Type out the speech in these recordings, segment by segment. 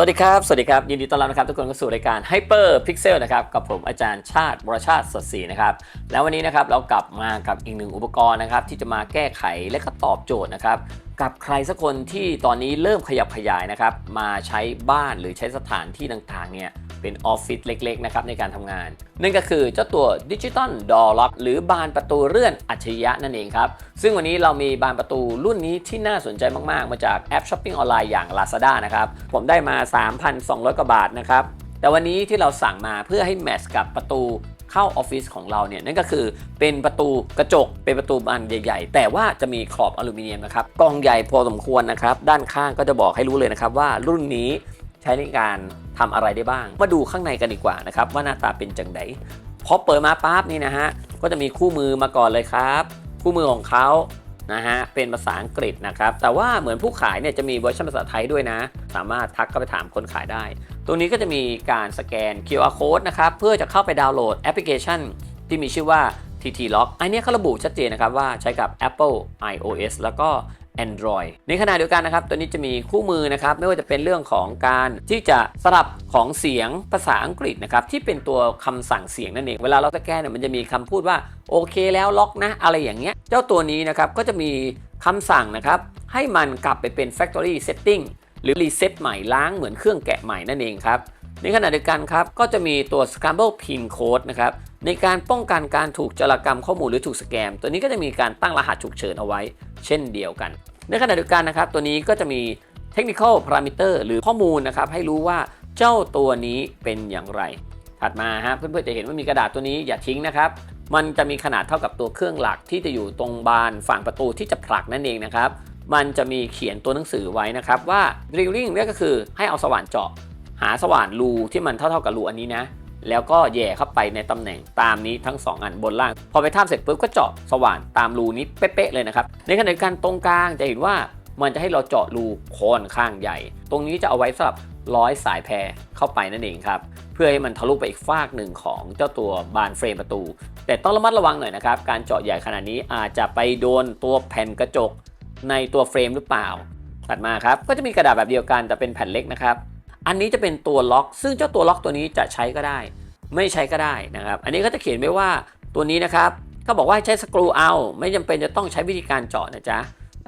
วัสดีครับ สวัสดีครับ ยินดีต้อนรับนะครับทุกคนเข้าสู่รายการ Hyper Pixel นะครับ กับผมอาจารย์ชาติวรชาติสดศรีนะครับ แล้ววันนี้นะครับเรากลับมากับอีกหนึ่งอุปกรณ์นะครับที่จะมาแก้ไขและก็ตอบโจทย์นะครับ กับใครสักคนที่ตอนนี้เริ่มขยับขยายนะครับ มาใช้บ้านหรือใช้สถานที่ต่างๆเนี่ยเป็นออฟฟิศเล็กๆนะครับในการทำงาน นั่นก็คือเจ้าตัวดิจิตอลดอ Lock หรือบานประตูเลื่อนอัจฉริยะนั่นเองครับ ซึ่งวันนี้เรามีบานประตูรุ่นนี้ที่น่าสนใจมากๆ มาจากแอปช้อปปิ้งออนไลน์อย่าง Lazada นะครับ ผมได้มา 3,200 กว่าบาทนะครับ แต่วันนี้ที่เราสั่งมาเพื่อให้แมทช์กับประตู เข้าออฟฟิศของเราเนี่ยนั่นก็คือเป็นประตูกระจกเป็นประตูบานใหญ่ ๆ แต่ว่าจะมีขอบอลูมิเนียมนะครับกล่องใหญ่พอสมควรนะครับด้านข้างก็จะบอกให้รู้เลยนะครับว่ารุ่นนี้ใช้ในการทำอะไรได้บ้าง มาดูข้างในกันดีกว่านะครับว่าหน้าตาเป็นจังไดพอเปิดมาปั๊บนี่นะฮะก็จะมีคู่มือมาก่อนเลยครับ คู่มือของเขานะฮะเป็นภาษาอังกฤษนะครับแต่ว่าเหมือนผู้ขายเนี่ยจะมีเวอร์ชันภาษาไทยด้วยนะ สามารถทักเข้าไปถามคนขายได้ ตรงนี้ก็จะมีการสแกน QR code นะครับเพื่อจะเข้าไปดาวน์โหลดแอปพลิเคชัน ที่มีชื่อว่า TT Lock อันนี้เขาระบุชัดเจนนะครับว่าใช้กับ Apple iOS แล้วก็ Android ในขณะเดียวกันนะครับ ตัวนี้จะมีคู่มือนะครับ ไม่ว่าจะเป็นเรื่องของการที่จะสลับของเสียงภาษาอังกฤษนะครับ ที่เป็นตัวคำสั่งเสียงนั่นเอง เวลาเราสแกนเนี่ยมันจะมีคำพูดว่า โอเคแล้วล็อกนะ อะไรอย่างเงี้ย เจ้าตัวนี้นะครับ ก็จะมีคำสั่งนะครับ ให้มันกลับไปเป็น factory setting หรือ reset ใหม่ล้างเหมือนเครื่องแกะใหม่นั่นเองครับในขณะเดียวกันครับก็จะมีตัว Scramble Pin Code นะครับในการป้องกันการถูกจารกรรมข้อมูลหรือถูกสแกม ตัวนี้ก็จะมีการตั้งรหัสฉุกเฉินเอาไว้ เช่นเดียวกัน ในขณะเดียวกันนะครับ ตัวนี้ก็จะมี Technical Parameter หรือข้อมูลนะครับให้รู้ว่าเจ้าตัวนี้เป็นอย่างไร ถัดมาฮะเพื่อนๆจะเห็นว่ามีกระดาษตัวนี้อย่าทิ้งนะครับมันจะมีขนาดเท่ากับตัวเครื่องหลักที่จะอยู่ตรงบานฝั่งประตูที่จะผลักนั่นเองนะครับ มันจะมีเขียนตัวหนังสือไว้นะครับว่า drilling เนี่ยก็คือให้เอาสว่านเจาะ หาสว่านรูที่มันเท่าๆกับรูอันนี้นะ แล้วก็แย่เข้าไปในตำแหน่งตามนี้ทั้ง 2 อันบนล่าง พอไปทำเสร็จปุ๊บก็เจาะสว่านตามรูนี้เป๊ะๆเลยนะครับ ในขณะเดียวกันตรงกลางจะเห็นว่ามันจะให้เราเจาะรูค่อนข้างใหญ่ ตรงนี้จะเอาไว้สำหรับร้อยสายแพรเข้าไปนั่นเองครับ เพื่อให้มันทะลุไปอีกฟากหนึ่งของเจ้าตัวบานเฟรมประตู แต่ต้องระมัดระวังหน่อยนะครับ การเจาะใหญ่ขนาดนี้อาจจะไปโดนตัวแผ่นกระจก ในตัวเฟรมหรือเปล่า ถัดมาครับ ก็จะมีกระดาษแบบเดียวกันแต่เป็นแผ่นเล็กนะครับ อันนี้จะเป็นตัวล็อก ซึ่งเจ้าตัวล็อกตัวนี้จะใช้ก็ได้ ไม่ใช้ก็ได้นะครับ อันนี้ก็จะเขียนไว้ว่าตัวนี้นะครับก็บอกว่าให้ใช้สกรูเอา ไม่จำเป็นจะต้องใช้วิธีการเจาะนะจ๊ะ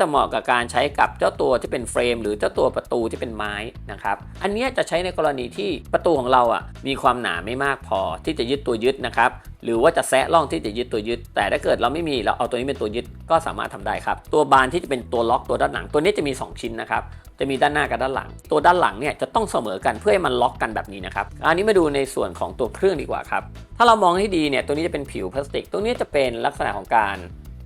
แต่เหมาะกับการใช้กับเจ้าตัวที่เป็นเฟรม หรือเจ้าตัวประตูที่เป็นไม้นะครับ อันนี้จะใช้ในกรณีที่ประตูของเราอะมีความหนาไม่มากพอที่จะยึดตัวยึดนะครับหรือว่าจะแซะร่องที่จะยึดตัวยึด แต่ถ้าเกิดเราไม่มีเราเอาตัวนี้เป็นตัวยึดก็สามารถทำได้ครับ ตัวบานที่จะเป็นตัวล็อกตัวด้านหลัง ตัวนี้จะมี 2 ชิ้นนะครับจะมีด้านหน้ากับด้านหลัง ตัวด้านหลังเนี่ยจะต้องเสมอกันเพื่อให้มันล็อกกันแบบนี้นะครับอันนี้มาดูในส่วนของตัวเครื่องดีกว่าครับถ้าเรามองให้ดีเนี่ยตัวนี้จะเป็นผิวพลาสติกตรงนี้จะเป็นลักษณะของการ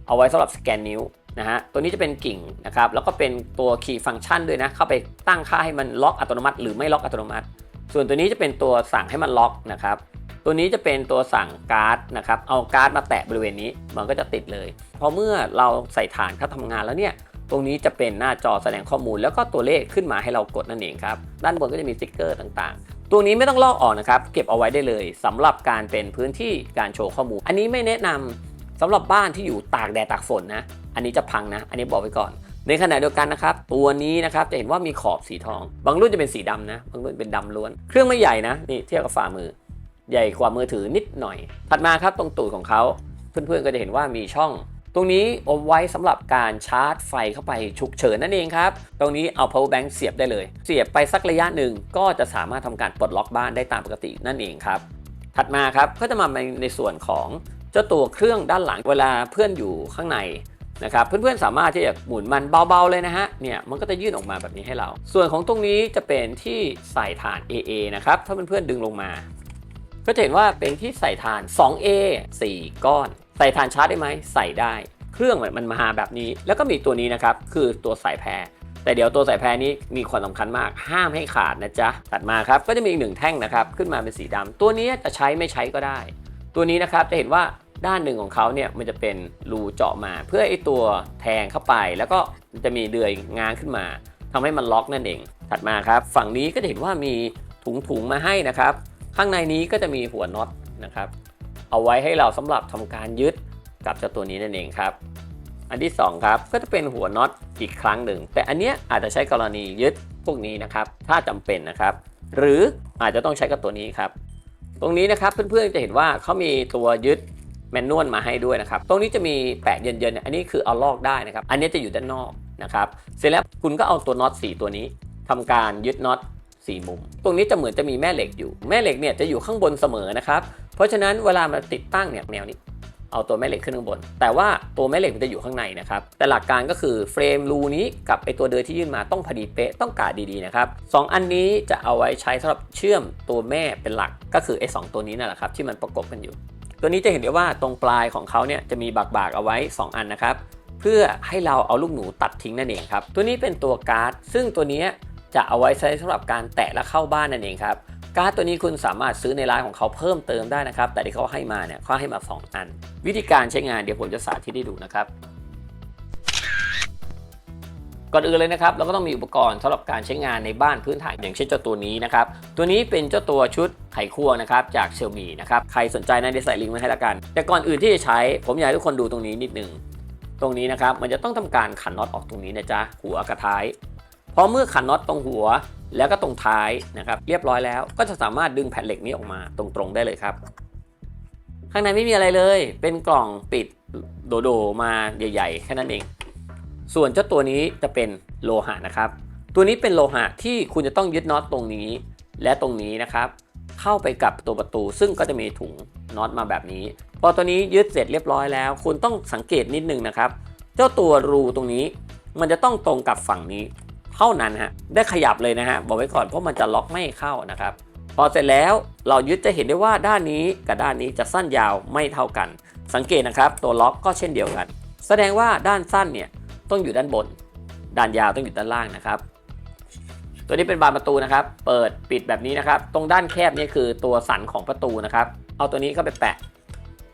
เอาไว้สำหรับสแกนนิ้ว นะฮะ ตัวนี้จะเป็นกิ่งนะครับ แล้วก็เป็นตัวคีย์ฟังก์ชันด้วยนะ เข้าไปตั้งค่าให้มันล็อกอัตโนมัติ หรือไม่ล็อกอัตโนมัติ ส่วนตัวนี้จะเป็นตัวสั่งให้มันล็อกนะครับ ตัวนี้จะเป็นตัวสั่งการ์ดนะครับ เอาการ์ดมาแตะบริเวณนี้ มันก็จะติดเลย พอเมื่อเราใส่ฐานเข้าทำงานแล้วเนี่ย ตรงนี้จะเป็นหน้าจอแสดงข้อมูล แล้วก็ตัวเลขขึ้นมาให้เรากดนั่นเองครับ ด้านบนก็จะมีสติ๊กเกอร์ต่างๆตัวนี้ไม่ต้องลอกออกนะครับ เก็บเอาไว้ได้เลยสำหรับการเป็นพื้นที่การโชว์ข้อมูล อันนี้ไม่แนะนำ สำหรับบ้านที่อยู่ตากแดดตากฝนนะ อันนี้จะพังนะ อันนี้บอกไว้ก่อน ในขณะเดียวกันนะครับ ตัวนี้นะครับจะเห็นว่ามีขอบสีทอง บางรุ่นจะเป็นสีดำนะ บางรุ่นเป็นดำล้วน เครื่องไม่ใหญ่นะ นี่เทียบกับฝ่ามือ ใหญ่กว่ามือถือนิดหน่อย ถัดมาครับตรงตูดของเขา เพื่อนๆก็จะเห็นว่ามีช่อง ตรงนี้เอาไว้สำหรับการชาร์จไฟเข้าไปฉุกเฉินนั่นเองครับ ตรงนี้เอา power bank เสียบได้เลย เสียบไปสักระยะหนึ่งก็จะสามารถทำการปลดล็อกบ้านได้ตามปกตินั่นเองครับ ถัดมาครับก็จะมาในส่วนของ เจ้าตัวเครื่องด้านหลังเวลาเพื่อนอยู่ข้างในนะครับเพื่อนๆสามารถที่จะหมุนมันเบาๆเลยนะฮะเนี่ยมันก็จะยื่นออกมาแบบนี้ให้เรา ส่วนของตรงนี้จะเป็นที่ใส่ฐาน AA นะครับถ้าเพื่อนๆดึงลงมา ก็จะเห็นว่าเป็นที่ใส่ฐาน 2A 4 ก้อน ใส่ฐานชาร์จได้ไหมใส่ได้ เครื่องมันมาแบบนี้ แล้วก็มีตัวนี้นะครับคือตัวสายแพรแต่เดี๋ยวตัวสายแพรนี้มีความสำคัญมากห้ามให้ขาดนะจ๊ะถัดมาครับก็จะมีอีกหนึ่งแท่งนะครับขึ้นมาเป็นสีดำตัวนี้จะใช้ไม่ใช้ก็ได้ ตัวนี้นะครับจะเห็นว่า ด้านหนึ่งของเขาเนี่ยมันจะเป็นรูเจาะมา เพื่อไอตัวแทงเข้าไป แล้วก็จะมีเดือยง้างขึ้นมาทำให้มันล็อกนั่นเอง ถัดมาครับ ฝั่งนี้ก็จะเห็นว่ามีถุงถุงมาให้นะครับ ข้างในนี้ก็จะมีหัวน็อตนะครับ เอาไว้ให้เราสำหรับทำการยึดกับเจ้าตัวนี้นั่นเองครับ อันที่2ครับก็จะเป็นหัวน็อตอีกครั้งหนึ่ง แต่อันเนี้ยอาจจะใช้กรณียึดพวกนี้นะครับ ถ้าจำเป็นนะครับ หรืออาจจะต้องใช้กับตัวนี้ครับ ตรงนี้นะครับเพื่อนๆจะเห็นว่าเขามีตัวยึด แมนนวลมาให้ด้วยนะครับ ตรงนี้จะมีแปะเย็นๆเนี่ยอันนี้คือเอาลอกได้นะครับ อันนี้จะอยู่ด้านนอกนะครับ เสร็จแล้วคุณก็เอาตัวน็อตสีตัวนี้ทำการยึดน็อตสี่มุม ตรงนี้จะเหมือนจะมีแม่เหล็กอยู่ แม่เหล็กเนี่ยจะอยู่ข้างบนเสมอนะครับ เพราะฉะนั้นเวลามาติดตั้งเนี่ยแนวนี้ เอาตัวแม่เหล็กขึ้นข้างบน แต่ว่าตัวแม่เหล็กมันจะอยู่ข้างในนะครับ แต่หลักการก็คือเฟรมรูนี้กับไอตัวเดินที่ยื่นมาต้องพอดีเป๊ะต้องกาดดีๆนะครับสองอันนี้จะเอาไว้ใช้สำหรับเชื่อมตัวแม่เป็นหลัก ก็คือไอสตัวนี้นั่นแหละครับที่มันประกบกันอยู่ ตัวนี้จะเห็นได้ว่าตรงปลายของเขาเนี่ยจะมีบากๆเอาไว้ 2 อันนะครับ เพื่อให้เราเอาลูกหนูตัดทิ้งนั่นเองครับ ตัวนี้เป็นตัวการ์ด ซึ่งตัวนี้จะเอาไว้ใช้สำหรับการแตะและเข้าบ้านนั่นเองครับการ์ดตัวนี้คุณสามารถซื้อในร้านของเขาเพิ่มเติมได้นะครับ แต่ที่เขาให้มาเนี่ยเขาให้มา 2 อัน วิธีการใช้งานเดี๋ยวผมจะสาธิตให้ดูนะครับ ก่อนอื่นเลยนะครับ เราก็ต้องมีอุปกรณ์สำหรับการใช้งานในบ้านพื้นฐานอย่างเช่นเจ้าตัวนี้นะครับ ตัวนี้เป็นเจ้าตัวชุด ไขควงนะครับจากเชลมีนะครับใครสนใจนะเดี๋ยวใส่ลิงก์ไว้ให้ละกัน แต่ก่อนอื่นที่จะใช้ผมอยากให้ทุกคนดูตรงนี้นิดหนึงตรงนี้นะครับมันจะต้องทำการขันน็อตออกตรงนี้นะจ๊ะหัวกับท้ายพอเมื่อขันน็อตตรงหัวแล้วก็ตรงท้ายนะครับเรียบร้อยแล้วก็จะสามารถดึงแผ่นเหล็กนี้ออกมาตรงๆได้เลยครับข้างในไม่มีอะไรเลย เป็นกล่องปิดโดๆมาใหญ่ๆแค่นั้นเอง ส่วนเจ้าตัวนี้จะเป็นโลหะนะครับ ตัวนี้เป็นโลหะที่คุณจะต้องยึดน็อตตรงนี้ และตรงนี้นะครับ เข้าไปกับตัวประตู ซึ่งก็จะมีถุงน็อตมาแบบนี้ พอตัวนี้ยึดเสร็จเรียบร้อยแล้ว คุณต้องสังเกตนิดนึงนะครับ เจ้าตัวรูตรงนี้ มันจะต้องตรงกับฝั่งนี้ เท่านั้นฮะได้ขยับเลยนะฮะบอกไว้ก่อนเพราะมันจะล็อกไม่เข้านะครับ พอเสร็จแล้วเรายึดจะเห็นได้ว่าด้านนี้กับด้านนี้จะสั้นยาวไม่เท่ากัน สังเกตนะครับ ตัวล็อกก็เช่นเดียวกัน แสดงว่าด้านสั้นเนี่ยต้องอยู่ด้านบน ด้านยาวต้องอยู่ด้านล่างนะครับ ตัวนี้เป็นบานประตูนะครับ เปิดปิดแบบนี้นะครับ ตรงด้านแคบนี่คือตัวสันของประตูนะครับ เอาตัวนี้เข้าไปแปะ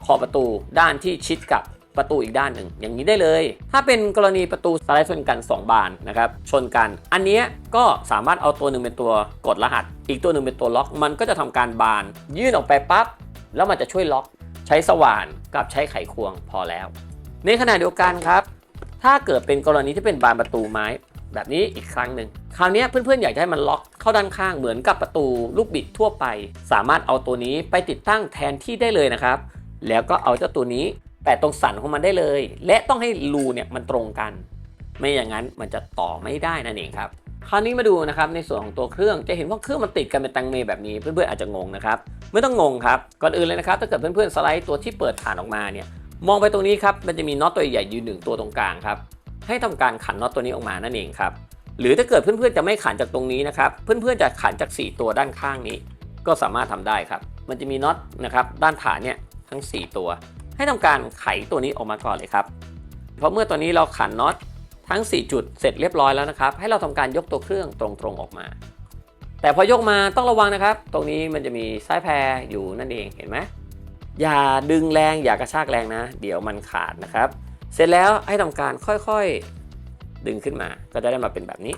ขอบประตูด้านที่ชิดกับประตูอีกด้านหนึ่ง อย่างนี้ได้เลย ถ้าเป็นกรณีประตูสไลด์ชนกัน 2 บานนะครับ ชนกัน อันนี้ก็สามารถเอาตัวหนึ่งเป็นตัวกดรหัส อีกตัวหนึ่งเป็นตัวล็อก มันก็จะทำการบาน ยื่นออกไปปั๊บ แล้วมันจะช่วยล็อก ใช้สว่านกับใช้ไขควงพอแล้ว ในขณะเดียวกันครับ ถ้าเกิดเป็นกรณีที่เป็นบานประตูไม้ แบบนี้อีกครั้งหนึ่งคราวนี้เพื่อนๆ อยากจะให้มันล็อกเข้าด้านข้างเหมือนกับประตูลูกบิดทั่วไป สามารถเอาตัวนี้ไปติดตั้งแทนที่ได้เลยนะครับ แล้วก็เอาเจ้าตัวนี้แปะตรงสันของมันได้เลย และต้องให้รูเนี่ยมันตรงกัน ไม่อย่างนั้นมันจะต่อไม่ได้นั่นเองครับคราวนี้มาดูนะครับในส่วนของตัวเครื่องจะเห็นว่าเครื่องมันติดกันเป็นตังเมแบบนี้เพื่อนๆอาจจะงงนะครับไม่ต้องงงครับก่อนอื่นเลยนะครับถ้าเกิดเพื่อนๆสไลด์ตัวที่เปิดฐานออกมาเนี่ยมองไปตรงนี้ครับมันจะมีน็อตตัวใหญ่อยู่หนึ่งตัวตรงกลางครับ ให้ทำการขันน็อตตัวนี้ออกมานั่นเองครับ หรือถ้าเกิดเพื่อนๆจะไม่ขันจากตรงนี้นะครับ เพื่อนๆจะขันจาก 4 ตัวด้านข้างนี้ ก็สามารถทำได้ครับ มันจะมีน็อตนะครับด้านฐานเนี่ยทั้ง 4 ตัว ให้ทำการไขตัวนี้ออกมาก่อนเลยครับ เพราะเมื่อตัวนี้เราขันน็อตทั้ง 4 จุดเสร็จเรียบร้อยแล้วนะครับ ให้เราทำการยกตัวเครื่องตรงๆออกมา แต่พอยกมาต้องระวังนะครับ ตรงนี้มันจะมีสายแพรอยู่นั่นเองเห็นไหมอย่าดึงแรงอย่ากระชากแรงนะ เดี๋ยวมันขาดนะครับ เสร็จแล้วให้ทำการค่อยๆดึงขึ้นมา ก็จะได้มาเป็นแบบนี้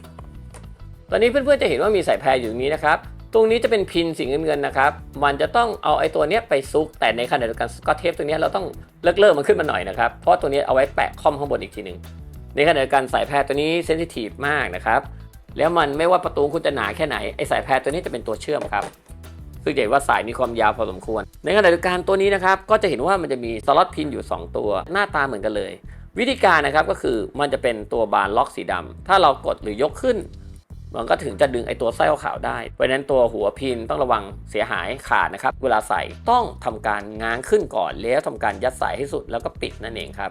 ตอนนี้เพื่อนๆจะเห็นว่ามีสายแพรอยู่ตรงนี้นะครับ ตรงนี้จะเป็นพินสีเงินๆนะครับ มันจะต้องเอาไอ้ตัวเนี้ยไปซุก แต่ในขณะเดียวกันสกอตเทปตัวนี้เราต้องเลิกเลิกมันขึ้นมาหน่อยนะครับ เพราะตัวนี้เอาไว้แปะคอมข้างบนอีกทีหนึ่ง ในขณะเดียวกันสายแพรตัวนี้เซนซิทีฟมากนะครับ แล้วมันไม่ว่าประตูคุณจะหนาแค่ไหน ไอ้สายแพรตัวนี้จะเป็นตัวเชื่อมครับ ซึ่งจะเห็นว่าสายมีความยาวพอสมควร ในขณะเดียวกันตัวนี้นะครับก็จะเห็นว่ามันจะมีสล็อตพินอยู่ 2 ตัว หน้าตาเหมือนกันเลย วิธีการนะครับก็คือมันจะเป็นตัวบานล็อกสีดำถ้าเรากดหรือยกขึ้น มันก็ถึงจะดึงไอตัวไส้ขาวได้เพราะนั้นตัวหัวพินต้องระวังเสียหายขาดนะครับเวลาใส่ต้องทำการง้างขึ้นก่อนแล้วทำการยัดสายให้สุดแล้วก็ปิดนั่นเองครับ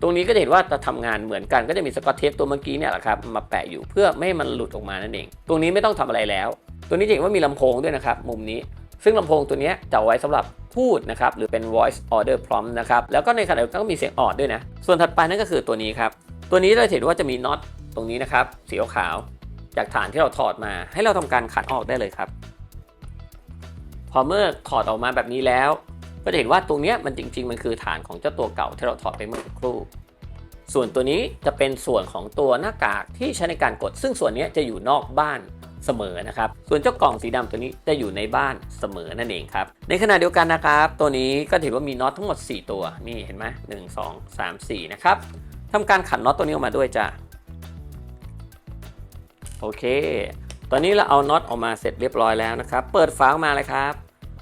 ตรงนี้ก็จะเห็นว่าจะทำงานเหมือนกันก็จะมีสกอตเทปตัวเมื่อกี้เนี่ยแหละครับมาแปะอยู่เพื่อไม่ให้มันหลุดออกมานั่นเอง ตรงนี้ไม่ต้องทำอะไรแล้ว ตัวนี้จะเห็นว่ามีลำโพงด้วยนะครับ มุมนี้ ซึ่งลำโพงตัวนี้จะเอาไว้สำหรับพูดนะครับ หรือเป็น voice order prompt นะครับ แล้วก็ในขณะเดียวกันก็มีเสียงออดด้วยนะ ส่วนถัดไปนั่นก็คือตัวนี้ครับ ตัวนี้เราจะเห็นว่าจะมีน็อตตรงนี้นะครับสีขาวจากฐานที่เราถอดมา ให้เราทำการขันออกได้เลยครับ พอเมื่อถอดออกมาแบบนี้แล้ว ก็จะเห็นว่าตรงนี้มันจริง ๆ มันคือฐานของเจ้าตัวเก่าที่เราถอดไปเมื่อสักครู่ส่วนตัวนี้จะเป็นส่วนของตัวหน้ากากที่ใช้ในการกด ซึ่งส่วนนี้จะอยู่นอกบ้าน เสมอนะครับ ส่วนเจ้ากล่องสีดำตัวนี้จะอยู่ในบ้านเสมอนั่นเองครับ ในขณะเดียวกันนะครับ ตัวนี้ก็ถือว่ามีน็อตทั้งหมด 4 ตัว นี่เห็นไหมหนึ่งสองสามสี่นะครับทำการขันน็อตตัวนี้ออกมาด้วยจ้ะ โอเค ตอนนี้เราเอาน็อตออกมาเสร็จเรียบร้อยแล้วนะครับ เปิดฝาออกมาเลยครับ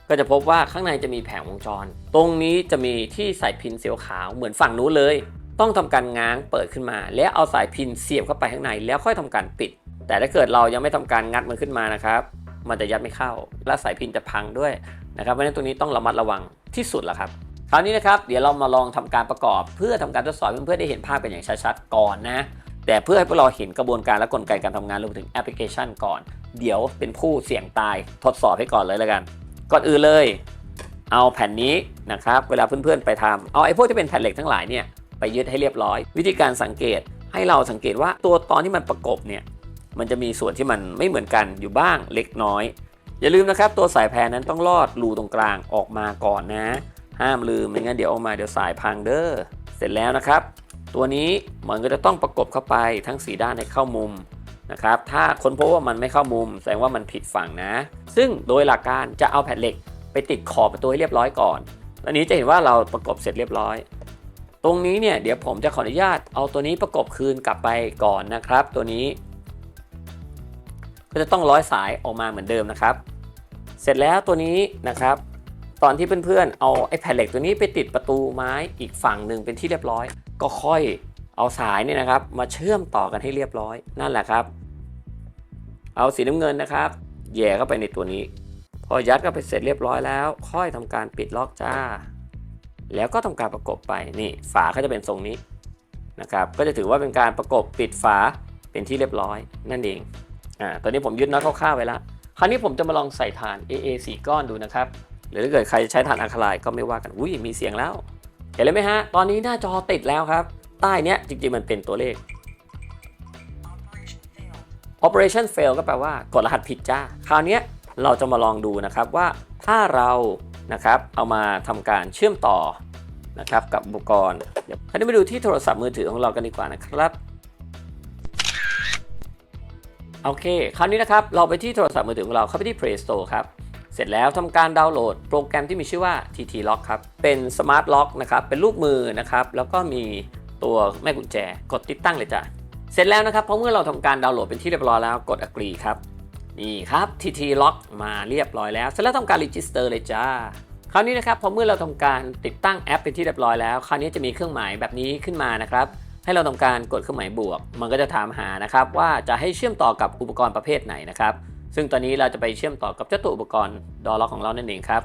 ก็จะพบว่าข้างในจะมีแผงวงจร ตรงนี้จะมีที่ใส่พินเสีขาวเหมือนฝั่งนู้นเลย ต้องทำการง้างเปิดขึ้นมา แล้วเอาสายพินเสียบเข้าไปข้างในแล้วค่อยทำการปิด แต่ถ้าเกิดเรายังไม่ทำการงัดมันขึ้นมานะครับ มันจะยัดไม่เข้า และสายพินจะพังด้วยนะครับเพราะฉะนั้นตรงนี้ต้องระมัดระวังที่สุดแล้วครับคราวนี้นะครับเดี๋ยวเรามาลองทำการประกอบเพื่อทำการทดสอบเพื่อนๆได้เห็นภาพกันอย่างชัดๆก่อนนะแต่เพื่อให้พวกเราเห็นกระบวนการและกลไกการทำงานรวมถึงแอปพลิเคชันก่อน เดี๋ยวเป็นผู้เสี่ยงตายทดสอบให้ก่อนเลยแล้วกัน ก่อนอื่นเลย เอาแผ่นนี้นะครับเวลาเพื่อนๆไปทำเอาไอ้พวกที่เป็นแผ่นเหล็กทั้งหลายเนี่ย ไปยึดให้เรียบร้อย วิธีการสังเกตให้เราสังเกตว่าตัวตอนที่มันประกบเนี่ยมันจะมีส่วนที่มันไม่เหมือนกันอยู่บ้างเล็กน้อย อย่าลืมนะครับ ตัวสายแพรนั้นต้องลอดรูตรงกลางออกมาก่อนนะ ห้ามลืมไม่งั้นเดี๋ยวออกมาเดี๋ยวสายพังเด้อเสร็จแล้วนะครับ ตัวนี้มันก็จะต้องประกบเข้าไปทั้งสีด้านให้เข้ามุมนะครับถ้าค้นพบว่ามันไม่เข้ามุม แสดงว่ามันผิดฝั่งนะ ซึ่งโดยหลักการจะเอาแผ่นเหล็กไปติดขอบประตูให้เรียบร้อยก่อนอันนี้จะเห็นว่าเราประกบเสร็จเรียบร้อย ตรงนี้เนี่ยเดี๋ยวผมจะขออนุญาตเอาตัวนี้ประกบคืนกลับไปก่อนนะครับ ตัวนี้ ก็จะต้องร้อยสายออกมาเหมือนเดิมนะครับ เสร็จแล้วตัวนี้นะครับ ตอนที่เพื่อนๆเอาไอ้แผ่นเหล็กตัวนี้ไปติดประตูไม้อีกฝั่งหนึ่งเป็นที่เรียบร้อย ก็ค่อยเอาสายเนี่ยนะครับ มาเชื่อมต่อกันให้เรียบร้อยนั่นแหละครับ เอาสีน้ำเงินนะครับแย่เข้าไปในตัวนี้ พอยัดเข้าไปเสร็จเรียบร้อยแล้ว ค่อยทำการปิดล็อกจ้า แล้วก็ทำการประกบไปนี่ฝาก็จะเป็นทรงนี้นะครับก็จะถือว่าเป็นการประกบปิดฝาเป็นที่เรียบร้อยนั่นเองอ่าตอนนี้ผมยึดน็อตคร่าวๆไว้แล้วคราวนี้ผมจะมาลองใส่ฐาน AA 4 ก้อนดูนะครับหรือถ้าเกิดใครใช้ฐานอะคาไลก็ไม่ว่ากันอุ้ยมีเสียงแล้ว เห็นเลยไหมฮะ ตอนนี้หน้าจอติดแล้วครับ ใต้เนี้ยจริงๆมันเป็นตัวเลข Operation fail ก็แปลว่ากดรหัสผิดจ้า คราวนี้เราจะมาลองดูนะครับว่าถ้าเรา นะครับ เอามาทำการเชื่อมต่อนะครับกับอุปกรณ์เดี๋ยวคราวนี้มาดูที่โทรศัพท์มือถือของเรากันดีกว่านะครับโอเค คราวนี้นะครับเราไปที่โทรศัพท์มือถือของเราเข้าไปที่ Play Store ครับเสร็จแล้วทำการดาวน์โหลดโปรแกรมที่มีชื่อว่า TT Lock ครับ เป็น Smart Lock นะครับ เป็นรูปมือนะครับ แล้วก็มีตัวแม่กุญแจ กดติดตั้งเลยจ้ะ เสร็จแล้วนะครับพราะเมื่อเราทำการดาวน์โหลดเป็นที่เรียบร้อยแล้ว กด agree ครับ นี่ครับ TT Lock มาเรียบร้อยแล้ว เสร็จแล้วทำการ register เลยจ้า คราวนี้นะครับพอเมื่อเราทำการติดตั้งแอปเป็นที่เรียบร้อยแล้ว คราวนี้จะมีเครื่องหมายแบบนี้ขึ้นมานะครับ ให้เราทำการกดเครื่องหมายบวก มันก็จะถามหานะครับว่าจะให้เชื่อมต่อกับอุปกรณ์ประเภทไหนนะครับ ซึ่งตอนนี้เราจะไปเชื่อมต่อกับเจ้าตัวอุปกรณ์ดอล็อกของเรานั่นเองครับ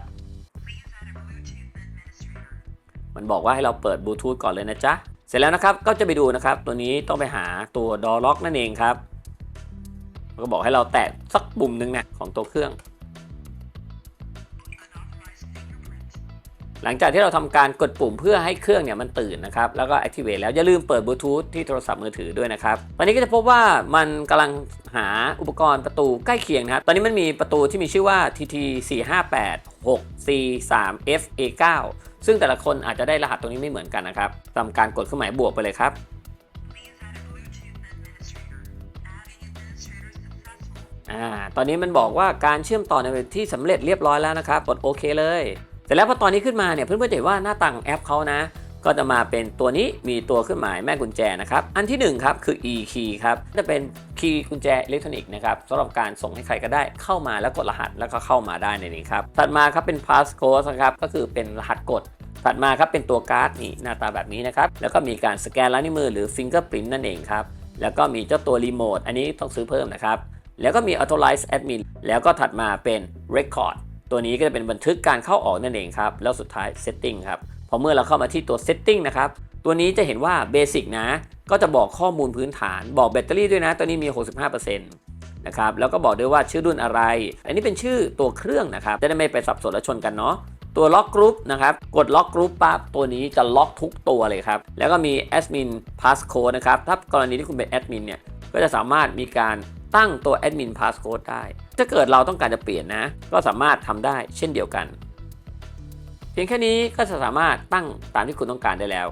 มันบอกว่าให้เราเปิดบลูทูธก่อนเลยนะจ๊ะ เสร็จแล้วนะครับก็จะไปดูนะครับ ตัวนี้ต้องไปหาตัวดอล็อกนั่นเองครับ มันก็บอกให้เราแตะสักปุ่มหนึ่งนะของตัวเครื่อง หลังจากที่เราทำการกดปุ่มเพื่อให้เครื่องเนี่ยมันตื่นนะครับ แล้วก็ activate แล้วอย่าลืมเปิดบลูทูธที่โทรศัพท์มือถือด้วยนะครับตอนนี้ก็จะพบว่ามันกำลังหาอุปกรณ์ประตูใกล้เคียงนะครับ ตอนนี้มันมีประตูที่มีชื่อว่า TT 4 5 8 6 C 3 F A 9ซึ่งแต่ละคนอาจจะได้รหัสตรงนี้ไม่เหมือนกันนะครับทำการกดเครื่องหมายบวกไปเลยครับ อ่าตอนนี้มันบอกว่าการเชื่อมต่อในที่สำเร็จเรียบร้อยแล้วนะครับ กดโอเคเลยเสร็จแล้วพอตอนนี้ขึ้นมาเนี่ยเพื่อนๆจะเห็นว่าหน้าต่างแอปเขานะ ก็จะมาเป็นตัวนี้มีตัวเครื่องหมายแม่กุญแจนะครับ อันที่หนึ่งครับคือ e key ครับจะเป็นคีย์กุญแจอิเล็กทรอนิกส์นะครับสำหรับการส่งให้ใครก็ได้เข้ามาแล้วกดรหัสแล้วก็เข้ามาได้ในนี้ครับถัดมาครับเป็น passcode นะครับก็คือเป็นรหัสกดถัดมาครับเป็นตัวการ์ดนี่หน้าตาแบบนี้นะครับแล้วก็มีการสแกนลายนิ้วมือหรือ fingerprint นั่นเองครับแล้วก็มีเจ้าตัวรีโมทอันนี้ต้องซื้อเพิ่มนะครับ แล้วก็มี authorize admin แล้วก็ถัดมาเป็น record ตัวนี้ก็จะเป็นบันทึกการเข้าออกนั่นเองครับ แล้วสุดท้าย setting ครับ พอเมื่อเราเข้ามาที่ตัว setting นะครับ ตัวนี้จะเห็นว่า basic นะ ก็จะบอกข้อมูลพื้นฐาน บอกแบตเตอรี่ด้วยนะ ตัวนี้มี 65%นะครับ แล้วก็บอกด้วยว่าชื่อรุ่นอะไร อันนี้เป็นชื่อตัวเครื่องนะครับ จะได้ไม่ไปสับสนและชนกันเนาะตัวล็อกกรุ๊ปนะครับ กดล็อกกรุ๊ปปั๊บตัวนี้จะล็อกทุกตัวเลยครับ แล้วก็มี admin passcode นะครับ ถ้ากรณีที่คุณเป็นแอดมินเนี่ย ก็จะสามารถมีการ ตั้งตัว admin passcode ได้ ถ้าเกิดเราต้องการจะเปลี่ยนนะ ก็สามารถทำได้เช่นเดียวกัน เพียงแค่นี้ก็จะสามารถตั้งตามที่คุณต้องการได้แล้ว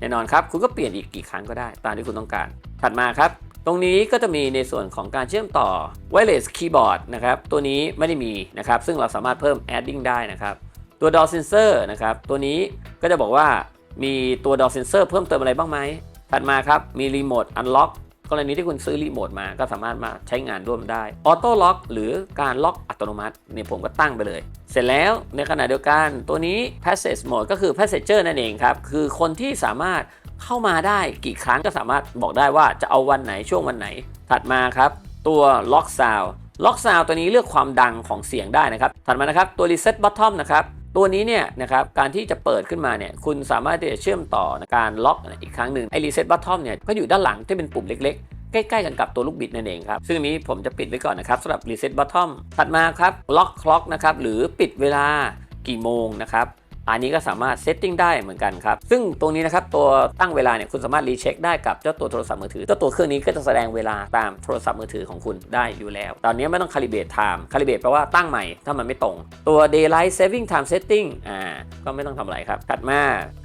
แน่นอนครับ คุณก็เปลี่ยนอีกกี่ครั้งก็ได้ตามที่คุณต้องการ ถัดมาครับ ตรงนี้ก็จะมีในส่วนของการเชื่อมต่อ wireless keyboard นะครับ ตัวนี้ไม่ได้มีนะครับ ซึ่งเราสามารถเพิ่ม adding ได้นะครับ ตัว door sensor นะครับ ตัวนี้ก็จะบอกว่ามีตัว door sensor เพิ่มเติมอะไรบ้างไหมถัดมาครับ มี remote unlock กรณีที่คุณซื้อรีโมทมาก็สามารถมาใช้งานร่วมได้ออโต้ล็อกหรือการล็อกอัตโนมัติเนี่ยผมก็ตั้งไปเลย เสร็จแล้วในขณะเดียวกันตัวนี้ passage mode ก็คือ passenger นั่นเองครับ คือคนที่สามารถเข้ามาได้กี่ครั้งก็สามารถบอกได้ว่าจะเอาวันไหนช่วงวันไหน ถัดมาครับ ตัว lock sound lock sound ตัวนี้เลือกความดังของเสียงได้นะครับ ถัดมานะครับตัว reset bottom นะครับ ตัวนี้เนี่ยนะครับการที่จะเปิดขึ้นมาเนี่ยคุณสามารถที่จะเชื่อมต่อการล็อกอีกครั้งหนึ่งไอรีเซ็ตบัตทอมเนี่ยก็อยู่ด้านหลังที่เป็นปุ่มเล็กๆใกล้ๆกันกับตัวลูกบิดนั่นเองครับ ซึ่งนี้ผมจะปิดไว้ก่อนนะครับสำหรับ reset bottom ถัดมาครับ lock clock นะครับ หรือปิดเวลากี่โมงนะครับ อันนี้ก็สามารถเซตติ้งได้เหมือนกันครับ ซึ่งตรงนี้นะครับตัวตั้งเวลาเนี่ยคุณสามารถรีเช็คได้กับเจ้าตัวโทรศัพท์มือถือ เจ้าตัวเครื่องนี้ก็จะแสดงเวลาตามโทรศัพท์มือถือของคุณได้อยู่แล้ว ตอนนี้ไม่ต้องคาลิเบตไทม์คาลิเบตแปลว่าตั้งใหม่ถ้ามันไม่ตรง ตัว daylight saving time setting อ่าก็ไม่ต้องทำอะไรครับ ถัดมา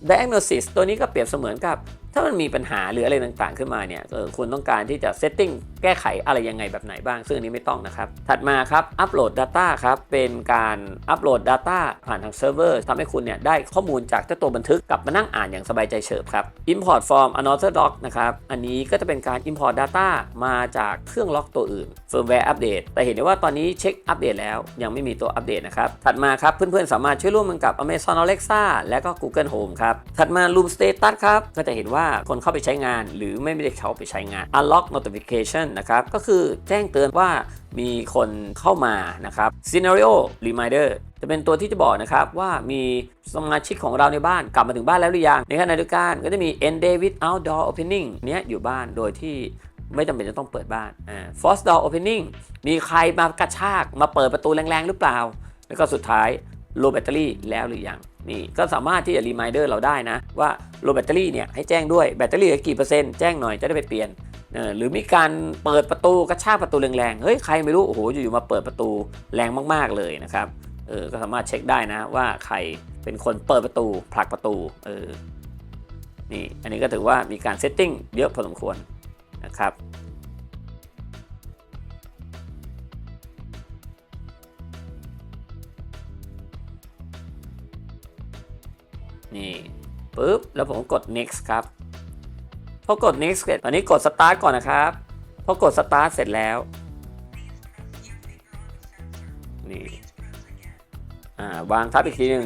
diagnosis ตัวนี้ก็เปรียบเสมือนกับ ถ้ามันมีปัญหาหรืออะไรต่างๆขึ้นมาเนี่ยคุณต้องการที่จะเซตติ้งแก้ไขอะไรยังไงแบบไหนบ้าง ซึ่งอันนี้ไม่ต้องนะครับ ถัดมาครับอัปโหลด Data ครับเป็นการอัปโหลด Data ผ่านทางเซิร์ฟเวอร์ทำให้คุณเนี่ยได้ข้อมูลจากเจ้าตัวบันทึกกลับมานั่งอ่านอย่างสบายใจเฉิบครับ Import from another doc นะครับอันนี้ก็จะเป็นการ Import Data มาจากเครื่องล็อกตัวอื่น Firmware Update แต่เห็นได้ว่าตอนนี้เช็คอัปเดตแล้วยังไม่มีตัวอัปเดตนะครับถัดมาครับเพื่อนๆสามารถช่วยร่วมมือกับ Amazon Alexa และก็ Google Home ครับถัดมา Room Status ครับก็จะเห็นว่าคนเข้าไปใช้งาน หรือไม่ได้เข้าไปใช้งาน Unlock Notification นะครับ ก็คือแจ้งเตือนว่ามีคนเข้ามานะครับ Scenario Reminder จะเป็นตัวที่จะบอกนะครับว่ามีสมาชิกของเราในบ้านกลับมาถึงบ้านแล้วหรือยังในขณะเดียวกันก็จะมี End Day with Outdoor Opening เนี้ยอยู่บ้านโดยที่ไม่จำเป็นจะต้องเปิดบ้านอ่า Force Door Opening มีใครมากระชากมาเปิดประตูแรงๆ หรือเปล่า แล้วก็สุดท้าย โลแบตเตอรี่แล้วหรือยังนี่ก็สามารถที่จะรีมายเดอร์เราได้นะ ว่าโลแบตเตอรี่เนี่ยให้แจ้งด้วยแบตเตอรี่กี่เปอร์เซ็นต์แจ้งหน่อยจะได้ไปเปลี่ยนเออหรือมีการเปิดประตูกระชากประตูแรงๆ เฮ้ยใครไม่รู้ โอ้โหอยู่ๆมาเปิดประตูแรงมากๆเลยนะครับเออก็สามารถเช็คได้นะว่าใครเป็นคนเปิดประตูผลักประตูเออนี่อันนี้ก็ถือว่ามีการเซตติ้งเยอะพอสมควรนะครับ นี่ปุ๊บแล้วผมกด next ครับพอกด next เสร็จตอนนี้กด start ก่อนนะครับพอกด start เสร็จแล้วนี่อ่าวางทับอีกทีหนึง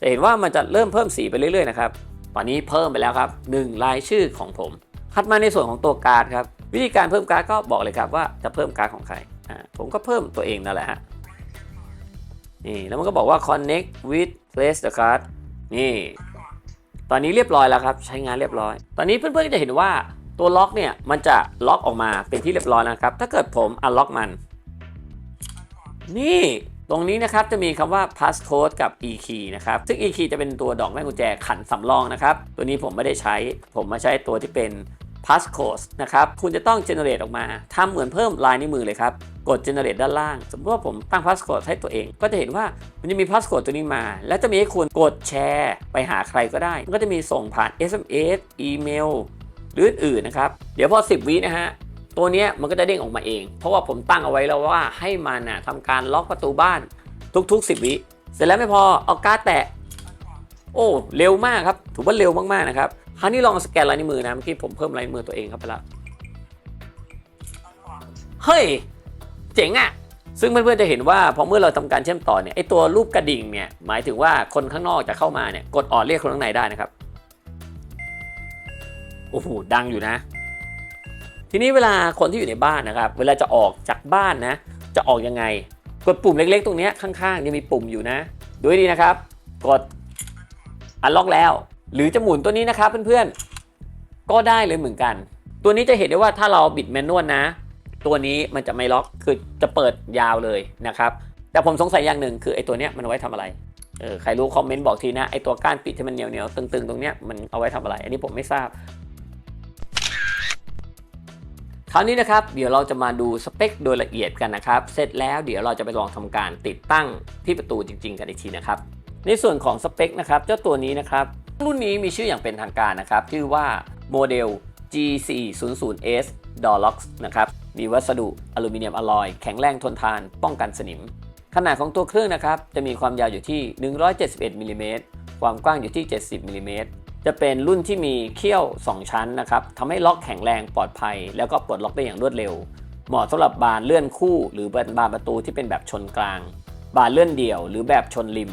จะเห็นว่ามันจะเริ่มเพิ่มสีไปเรื่อยๆนะครับตอนนี้เพิ่มไปแล้วครับ1รายชื่อของผมถัดมาในส่วนของตัวการ์ดครับวิธีการเพิ่มการ์ดก็บอกเลยครับว่าจะเพิ่มการ์ดของใครอ่าผมก็เพิ่มตัวเองนั่นแหละฮะนี่แล้วมันก็บอกว่า connect with place the card นี่ ตอนนี้เรียบร้อยแล้วครับ ใช้งานเรียบร้อย ตอนนี้เพื่อนๆก็จะเห็นว่าตัวล็อกเนี่ยมันจะล็อกออกมาเป็นที่เรียบร้อยนะครับ ถ้าเกิดผมอันล็อกมัน นี่ตรงนี้นะครับจะมีคำว่า passcode กับ e key นะครับ ซึ่ง e key จะเป็นตัวดอกแม่กุญแจขันสำรองนะครับ ตัวนี้ผมไม่ได้ใช้ ผมมาใช้ตัวที่เป็น passcode นะครับ คุณจะต้อง generate ออกมาทำเหมือนเพิ่มลายนิ้วมือเลยครับ กด generate ด้านล่าง สมมติว่าผมตั้ง passcode ให้ตัวเอง ก็จะเห็นว่ามันจะมี passcode ตัวนี้มา แล้วจะมีให้คุณกดแชร์ ไปหาใครก็ได้ มันก็จะมีส่งผ่าน SMS อีเมลหรืออื่นๆนะครับ เดี๋ยวพอ 10 วินะฮะตัวนี้มันก็จะเด้งออกมาเอง เพราะว่าผมตั้งเอาไว้แล้วว่าให้มันนะทำการล็อกประตูบ้านทุกๆ 10 วิ เสร็จแล้วไม่พอเอาการ์ดแตะ โอ้ เร็วมากครับ ถือว่าเร็วมากๆนะครับ คราวนี้ลองสแกนลายนิ้วมือนะเมื่อกี้ผมเพิ่มลายนิ้วมือตัวเองเข้าไปแล้วเฮ้ย เจ๋งอะ่ะ ซึ่งเพื่อนๆจะเห็นว่าพอเมื่อเราทำการเชื่อมต่อเนี่ยไอตัวรูปกระดิ่งเนี่ยหมายถึงว่าคนข้างนอกจะเข้ามาเนี่ยกดออดเรียกคนข้างในได้นะครับโอ้โหดังอยู่นะ ทีนี้เวลาคนที่อยู่ในบ้านนะครับ เวลาจะออกจากบ้านนะ จะออกยังไง กดปุ่มเล็กๆ ตรงนี้ข้างๆยังมีปุ่มอยู่นะดูให้ดีนะครับ กดอันล็อกแล้ว หรือจะหมุนตัวนี้นะครับเพื่อนๆ ก็ได้เลยเหมือนกัน ตัวนี้จะเห็นได้ว่าถ้าเราบิดแมนนวลนะ ตัวนี้มันจะไม่ล็อกคือจะเปิดยาวเลยนะครับ แต่ผมสงสัยอย่างหนึ่งคือไอ้ตัวเนี้ยมันเอาไว้ทำอะไรเออใครรู้คอมเมนต์บอกทีนะไอ้ตัวก้านปิดที่มันเหนียวๆตึงๆ ตรงเนี้ยมันเอาไว้ทำอะไร อันนี้ผมไม่ทราบคราวนี้นะครับเดี๋ยวเราจะมาดูสเปคโดยละเอียดกันนะครับ เสร็จแล้วเดี๋ยวเราจะไปลองทำการติดตั้งที่ประตูจริง ๆ กันอีกทีนะครับ ในส่วนของสเปคนะครับเจ้าตัวนี้นะครับ รุ่นนี้มีชื่ออย่างเป็นทางการนะครับ ชื่อว่าโมเดล G400S d o r l o x นะครับ มีวัสดุอลูมิเนียมอลลอยแข็งแรงทนทาน ป้องกันสนิม ขนาดของตัวเครื่องนะครับ จะมีความยาวอยู่ที่ 171มิลลิเมตรความกว้างอยู่ที่ 70มิลลิเมตรจะเป็นรุ่นที่มีเขี้ยว 2 ชั้นนะครับทำให้ล็อกแข็งแรงปลอดภัย แล้วก็ปลดล็อกได้อย่างรวดเร็ว เหมาะสำหรับบานเลื่อนคู่ หรือบานบานประตูที่เป็นแบบชนกลาง บานเลื่อนเดี่ยว หรือแบบชนริม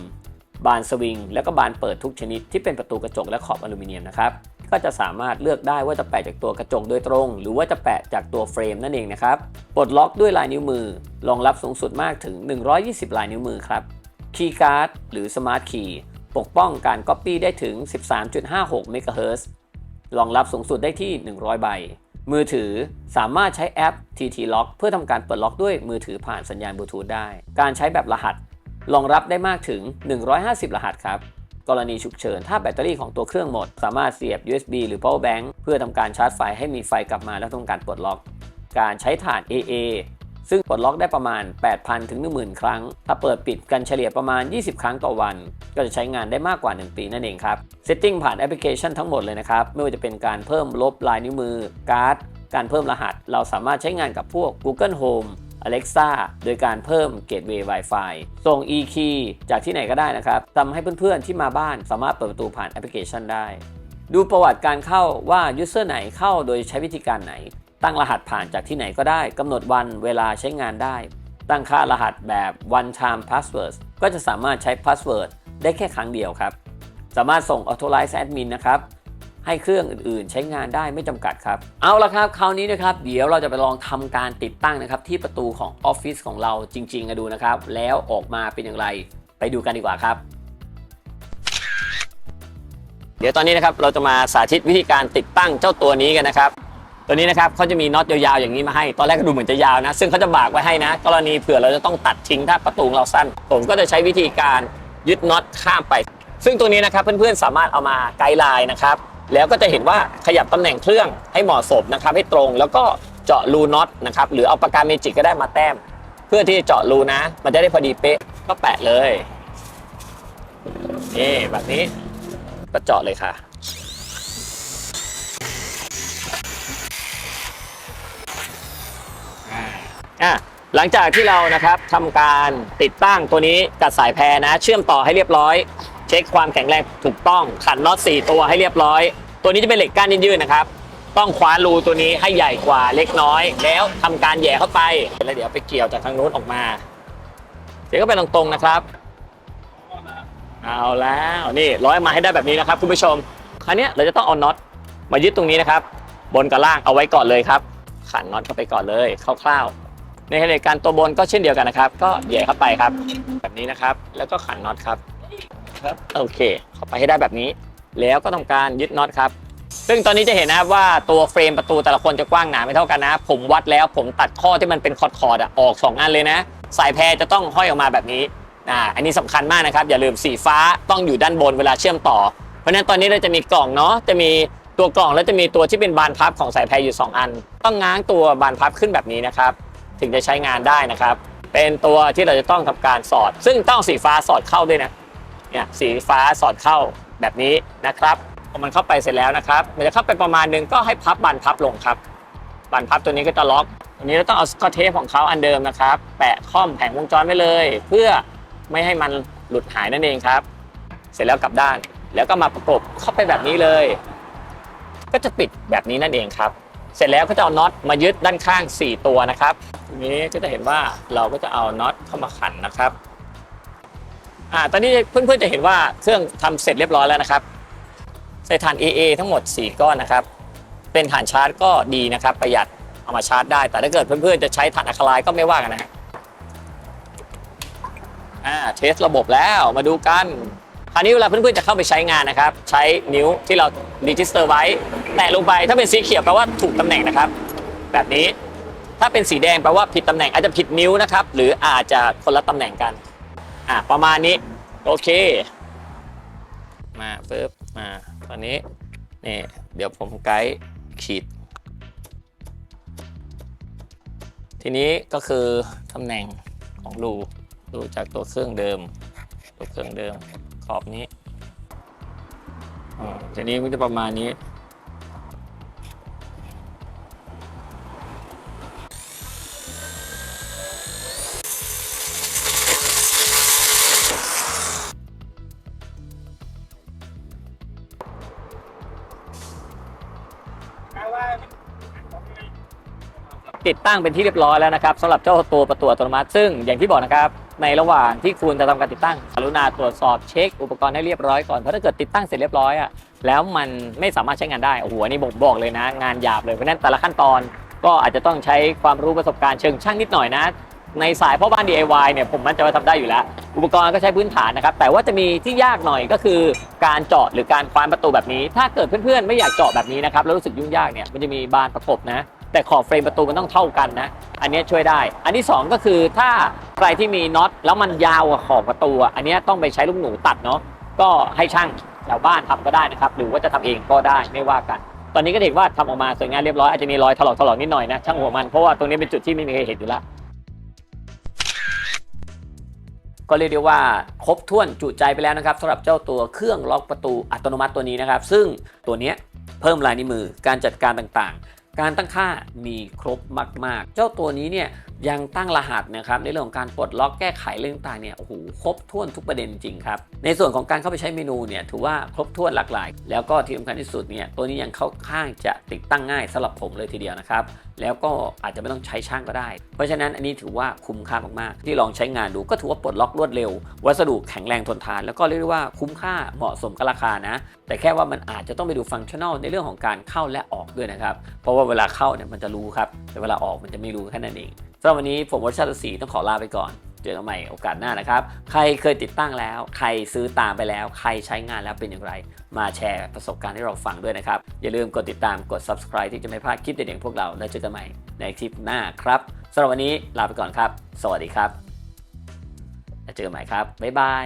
บานสวิง แล้วก็บานเปิดทุกชนิดที่เป็นประตูกระจกและขอบอลูมิเนียมนะครับก็จะสามารถเลือกได้ว่าจะแปะจากตัวกระจกโดยตรง หรือว่าจะแปะจากตัวเฟรมนั่นเองนะครับปลดล็อกด้วยลายนิ้วมือรองรับสูงสุดมากถึง 120 ลายนิ้วมือครับคีย์การ์ดหรือสมาร์ทคีย์ปกป้องการ Copy ได้ถึง 13.56เมกะเฮิรตซ์รองรับสูงสุดได้ที่ 100 ใบ มือถือสามารถใช้แอป TT Lock เพื่อทำการเปิดล็อกด้วยมือถือผ่านสัญญาณบลูทูธได้ การใช้แบบรหัส รองรับได้มากถึง 150 รหัสครับ กรณีฉุกเฉิน ถ้าแบตเตอรี่ของตัวเครื่องหมด สามารถเสียบ USB หรือ power bank เพื่อทำการชาร์จไฟให้มีไฟกลับมาแล้วทำการปลดล็อก การใช้ฐาน AA ซึ่งปลดล็อกได้ประมาณ 8,000 ถึง 10,000 ครั้ง ถ้าเปิดปิดกันเฉลี่ยประมาณ 20 ครั้งต่อวัน ก็จะใช้งานได้มากกว่า 1 ปีนั่นเองครับ Setting ผ่านแอปพลิเคชันทั้งหมดเลยนะครับ ไม่ว่าจะเป็นการเพิ่มลบลายนิ้วมือ การ์ด การเพิ่มรหัส เราสามารถใช้งานกับพวก Google Home Alexa โดยการเพิ่ม Gateway Wi-Fi ส่ง e-key จากที่ไหนก็ได้นะครับทำให้เพื่อนๆที่มาบ้านสามารถเปิดประตูผ่านแอปพลิเคชันได้ ดูประวัติการเข้าว่า User ไหนเข้าโดยใช้วิธีการไหน ตั้งรหัสผ่านจากที่ไหนก็ได้กำหนดวันเวลาใช้งานได้ ตั้งค่ารหัสแบบ one time password ก็จะสามารถใช้ password ได้แค่ครั้งเดียวครับ สามารถส่ง authorize admin นะครับ ให้เครื่องอื่นๆ ใช้งานได้ไม่จำกัดครับ เอาละครับคราวนี้นะครับเดี๋ยวเราจะไปลองทำการติดตั้งนะครับที่ประตูของออฟฟิศของเราจริงๆกันดูนะครับ แล้วออกมาเป็นอย่างไรไปดูกันดีกว่าครับ เดี๋ยวตอนนี้นะครับเราจะมาสาธิตวิธีการติดตั้งเจ้าตัวนี้กันนะครับตัวนี้นะครับเขาจะมีน็อตยาวๆอย่างนี้มาให้ ตอนแรกก็ดูเหมือนจะยาวนะ ซึ่งเขาจะบากไว้ให้นะ กรณีเผื่อเราจะต้องตัดทิ้งถ้าประตูเราสั้น ผมก็จะใช้วิธีการยึดน็อตข้ามไป ซึ่งตัวนี้นะครับเพื่อนๆสามารถเอามาไกด์ไลน์นะครับ แล้วก็จะเห็นว่าขยับตำแหน่งเครื่องให้เหมาะสมนะครับให้ตรง แล้วก็เจาะรูน็อตนะครับหรือเอาปากกาเมจิกก็ได้มาแต้ม เพื่อที่จะเจาะรูนะ มันจะได้พอดีเป๊ะก็แปะเลยนี่แบบนี้ก็เจาะเลยค่ะอะหลังจากที่เรานะครับทำการติดตั้งตัวนี้กับสายแพรนะ เชื่อมต่อให้เรียบร้อย เช็คความแข็งแรงถูกต้องขันน็อต4ตัวให้เรียบร้อย ตัวนี้จะเป็นเหล็กก้านยืดๆนะครับ ต้องคว้ารูตัวนี้ให้ใหญ่กว่าเล็กน้อย แล้วทำการแย่เข้าไปแล้วเดี๋ยวไปเกี่ยวจากทางนู้นออกมาเดี๋ยวก็ไปตรงๆนะครับ เอาแล้วนี่ร้อยมาให้ได้แบบนี้นะครับคุณผู้ชมคราวนี้เราจะต้องเอาน็อตมายึดตรงนี้นะครับ บนกับล่างเอาไว้ก่อนเลยครับขันน็อตเข้าไปก่อนเลยคร่าวๆในขณะการตัวบนก็เช่นเดียวกันนะครับ ก็เหยียดเข้าไปครับ แบบนี้นะครับ แล้วก็ขันน็อตครับ ครับโอเค เข้าไปให้ได้แบบนี้ แล้วก็ทำการยึดน็อตครับ ซึ่งตอนนี้จะเห็นนะครับว่าตัวเฟรมประตูแต่ละคนจะกว้างหนาไม่เท่ากันนะ ผมวัดแล้วผมตัดข้อที่มันเป็นคอร์ดคอร์ดอะออก2อันเลยนะ สายแพรจะต้องห้อยออกมาแบบนี้อ่าอันนี้สำคัญมากนะครับอย่าลืมสีฟ้าต้องอยู่ด้านบนเวลาเชื่อมต่อ เพราะฉะนั้นตอนนี้เราจะมีกล่องเนาะจะมีตัวกล่องแล้วจะมีตัวที่เป็นบานพับของสายแพรอยู่ 2 อัน ต้องง้างตัวบานพับขึ้นแบบนี้นะครับ ถึงจะใช้งานได้นะครับ เป็นตัวที่เราจะต้องทำการสอด ซึ่งต้องสีฟ้าสอดเข้าด้วยนะ เนี่ยสีฟ้าสอดเข้าแบบนี้นะครับพอมันเข้าไปเสร็จแล้วนะครับ มันจะเข้าไปประมาณหนึงก็ให้พับบานพับลงครับบานพับตัวนี้ก็จะล็อกอันนี้เราต้องเอาสกอตเทปของเขาอันเดิมนะครับ แปะค่อมแผงวงจรไว้เลย เพื่อไม่ให้มันหลุดหายนั่นเองครับ เสร็จแล้วกลับด้านแล้วก็มาประกบเข้าไปแบบนี้เลย ก็จะปิดแบบนี้นั่นเองครับ เสร็จแล้วก็จะเอาน็อตมายึดด้านข้าง 4 ตัวนะครับทีนี้ก็จะเห็นว่าเราก็จะเอาน็อตเข้ามาขันนะครับ อ่าตอนนี้เพื่อนๆจะเห็นว่าเครื่องทำเสร็จเรียบร้อยแล้วนะครับใส่ถ่าน AA ทั้งหมด 4 ก้อนนะครับ เป็นถ่านชาร์จก็ดีนะครับ ประหยัดเอามาชาร์จได้ แต่ถ้าเกิดเพื่อนๆจะใช้ถ่านอะคาไลน์ก็ไม่ว่ากันนะฮะอ่าเทสระบบแล้วมาดูกันคราวนี้เวลาเพื่อนๆจะเข้าไปใช้งานนะครับ ใช้นิ้วที่เรารีจิสเตอร์ไว้ แตะลงไปถ้าเป็นสีเขียวแปลว่าถูกตำแหน่งนะครับ แบบนี้ถ้าเป็นสีแดงแปลว่าผิดตำแหน่งอาจจะผิดนิ้วนะครับ หรืออาจจะคนละตำแหน่งกัน อะประมาณนี้ โอเค มาปึ๊บมาตอนนี้นี่เดี๋ยวผมไกด์ขีด ทีนี้ก็คือตำแหน่งของรูรูจากตัวเครื่องเดิม ตัวเครื่องเดิมขอบนี้อ่าทีนี้มันจะประมาณนี้ ตั้งเป็นที่เรียบร้อยแล้วนะครับสำหรับเจ้าตัวประตูอัตโนมัติ ซึ่งอย่างที่บอกนะครับในระหว่างที่คุณจะทำการติดตั้งกรุณาตรวจสอบเช็คอุปกรณ์ให้เรียบร้อยก่อนเพราะถ้าเกิดติดตั้งเสร็จเรียบร้อยอะแล้วมันไม่สามารถใช้งานได้โอ้โหนี่ผมบอกเลยนะ งานหยาบเลยเพราะฉะนั้นแต่ละขั้นตอนก็อาจจะต้องใช้ความรู้ประสบการณ์เชิงช่างนิดหน่อยนะในสายพ่อบ้าน DIY เนี่ยผมมั่นใจว่าทำได้อยู่แล้ว อุปกรณ์ก็ใช้พื้นฐานนะครับ แต่ว่าจะมีที่ยากหน่อยก็คือการเจาะหรือการควานประตูแบบนี้ ถ้าเกิดเพื่อนๆ ไม่อยากเจาะแบบนี้นะครับ แล้วรู้สึกยุ่งยากเนี่ยมันจะมีบานประกบนะ แต่ขอบเฟรมประตูมันต้องเท่ากันนะ อันนี้ช่วยได้ อันที่ 2 ก็คือถ้าใครที่มีน็อตแล้วมันยาวกว่าขอบประตูอะอันนี้ต้องไปใช้ลูกหนูตัดเนาะก็ให้ช่างแถวบ้านทำก็ได้นะครับ หรือว่าจะทำเองก็ได้ไม่ว่ากัน ตอนนี้ก็เห็นว่าทำออกมาสวยงามเรียบร้อยอาจจะมีรอยถลอกถลอกนิดหน่อยนะช่างหัวมันเพราะว่าตรงนี้เป็นจุดที่ไม่มีใครเห็นอยู่แล้วก็เรียกได้ว่าครบถ้วนจุใจไปแล้วนะครับสำหรับเจ้าตัวเครื่องล็อกประตูอัตโนมัติตัวนี้นะครับ ซึ่งตัวนี้เพิ่มลายนิ้วมือการจัดการต่างๆ การตั้งค่ามีครบมาก ๆ เจ้าตัวนี้เนี่ย ยังตั้งรหัสนะครับในเรื่องของการปลดล็อกแก้ไขเรื่องต่างเนี่ยโอ้โหครบถ้วนทุกประเด็นจริงครับในส่วนของการเข้าไปใช้เมนูเนี่ยถือว่าครบถ้วนหลากหลาย แล้วก็ที่สำคัญที่สุดเนี่ยตัวนี้ยังเข้าข้างจะติดตั้งง่ายสำหรับผมเลยทีเดียวนะครับแล้วก็อาจจะไม่ต้องใช้ช่างก็ได้ เพราะฉะนั้นอันนี้ถือว่าคุ้มค่ามากๆ ที่ลองใช้งานดูก็ถือว่าปลดล็อกรวดเร็ว วัสดุแข็งแรงทนทาน แล้วก็เรียกได้ว่าคุ้มค่าเหมาะสมกับราคานะ แต่แค่ว่ามันอาจจะต้องไปดูฟังก์ชั่นอลในเรื่องของการเข้าและออกด้วยนะครับ เพราะว่าเวลาเข้าเนี่ยมันจะรู้ครับ แต่เวลาออกมันจะไม่รู้แค่นั้นเอง สำหรับวันนี้ผมวัชชาติศรีต้องขอลาไปก่อน เจอกันใหม่โอกาสหน้านะครับ ใครเคยติดตั้งแล้ว ใครซื้อตามไปแล้ว ใครใช้งานแล้วเป็นอย่างไร มาแชร์ประสบการณ์ให้เราฟังด้วยนะครับ อย่าลืมกดติดตามกด subscribe ที่จะไม่พลาดคลิปเด็ดๆของพวกเราแล้วเจอกันใหม่ในคลิปหน้าครับสำหรับวันนี้ลาไปก่อนครับ สวัสดีครับแล้วเจอกันใหม่ครับบ๊ายบาย